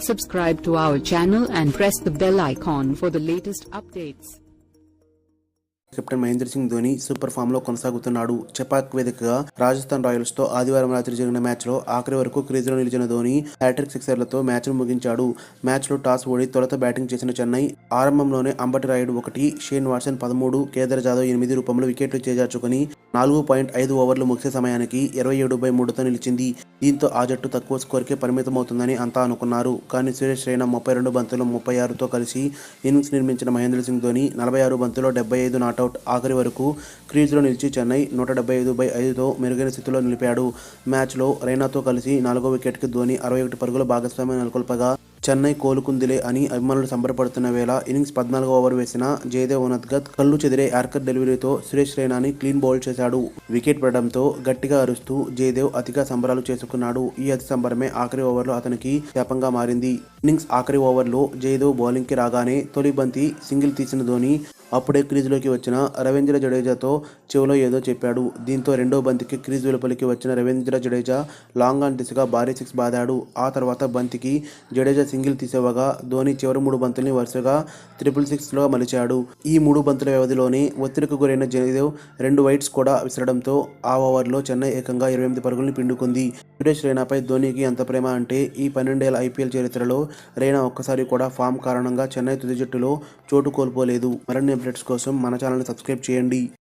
Subscribe to our channel and press the bell icon for the latest updates. Captain Mahendra Singh Dhoni super ఫామ్లో కొనసాగుతున్నాడు చెపాక్ వేదికగా రాజస్థాన్ రాయల్స్తో ఆదివారం రాత్రి జరిగిన మ్యాచ్లో ఆఖరి వరకు క్రీజులో నిలిచిన ధోని హ్యాట్రిక్ సిక్సర్లతో మ్యాచ్ను ముగించాడు మ్యాచ్లో టాస్ ఓడి తొలత బ్యాటింగ్ చేసిన చెన్నై ఆరంభంలోనే అంబటి రాయుడు ఒకటి షేన్ వాట్సన్ పదమూడు కేదార్ జాదవ్ ఎనిమిది రూపంలో వికెట్లు చేజార్చుకుని నాలుగు పాయింట్ ఐదు ఓవర్లు ముగిసే సమయానికి ఇరవై ఏడు బై మూడుతో నిలిచింది. దీంతో ఆ జట్టు తక్కువ స్కోర్కే పరిమితమవుతుందని అంతా అనుకున్నారు. కానీ సురేష్ రైనా ముప్పై రెండు బంతులు ముప్పై ఆరుతో కలిసి ఇన్నింగ్స్ నిర్మించిన మహేంద్ర సింగ్ ధోని నలభై ఆరు బంతుల్లో డెబ్బై ఐదు నాటౌట్ ఆఖరి వరకు క్రీజ్లో నిలిచి చెన్నై నూట డెబ్బై ఐదు బై ఐదుతో మెరుగైన స్థితిలో నిలిపాడు. మ్యాచ్లో రైనాతో కలిసి నాలుగో వికెట్కి ధోని అరవై ఒకటి పరుగుల భాగస్వామ్యం నెలకొల్పగా చెన్నై కోలుకుందిలే అని అభిమానులు సంబరపడుతున్న వేళ ఇన్నింగ్స్ పద్నాలుగో ఓవర్ వేసిన జయదేవ్ ఉనద్గత్ కళ్ళు చెదిరే యార్కర్ డెలివరీతో సురేష్ రైనాని క్లీన్ బౌల్ చేశాడు. వికెట్ పడడంతో గట్టిగా అరుస్తూ జయదేవ్ అతిగా సంబరాలు చేసుకున్నాడు. ఈ అతి సంబరమే ఆఖరి ఓవర్లో అతనికి శాపంగా మారింది. ఇన్నింగ్స్ ఆఖరి ఓవర్లో జయదేవ్ బౌలింగ్కి రాగానే తొలి బంతి సింగిల్ తీసిన ధోని అప్పుడే క్రీజులోకి వచ్చిన రవీంద్ర జడేజాతో చెవిలో ఏదో చెప్పాడు. దీంతో రెండో బంతికి క్రీజ్ వెలుపలికి వచ్చిన రవీంద్ర జడేజా లాంగ్ ఆన్ దిశగా భారీ సిక్స్ బాదాడు. ఆ తర్వాత బంతికి జడేజా సింగిల్ తీసేవగా ధోని చివరి మూడు బంతుల్ని వరుసగా త్రిపుల్ సిక్స్లో మలిచాడు. ఈ మూడు బంతుల వ్యవధిలోనే ఒత్తిడికి గురైన జయదేవ్ రెండు వైట్స్ కూడా విసరడంతో ఆ ఓవర్లో చెన్నై ఏకంగా ఇరవై ఎనిమిది పరుగులను పిండుకుంది. సురేష్ రైనాపై ధోనికి ఎంత ప్రేమ అంటే ఈ పన్నెండేళ్ళ ఐపీఎల్ చరిత్రలో రైనా ఒక్కసారి కూడా ఫామ్ కారణంగా చెన్నై తుది జట్టులో చోటు కోల్పోలేదు. మరిన్ని అప్డేట్స్ కోసం మన ఛానల్ని సబ్స్క్రైబ్ చేయండి.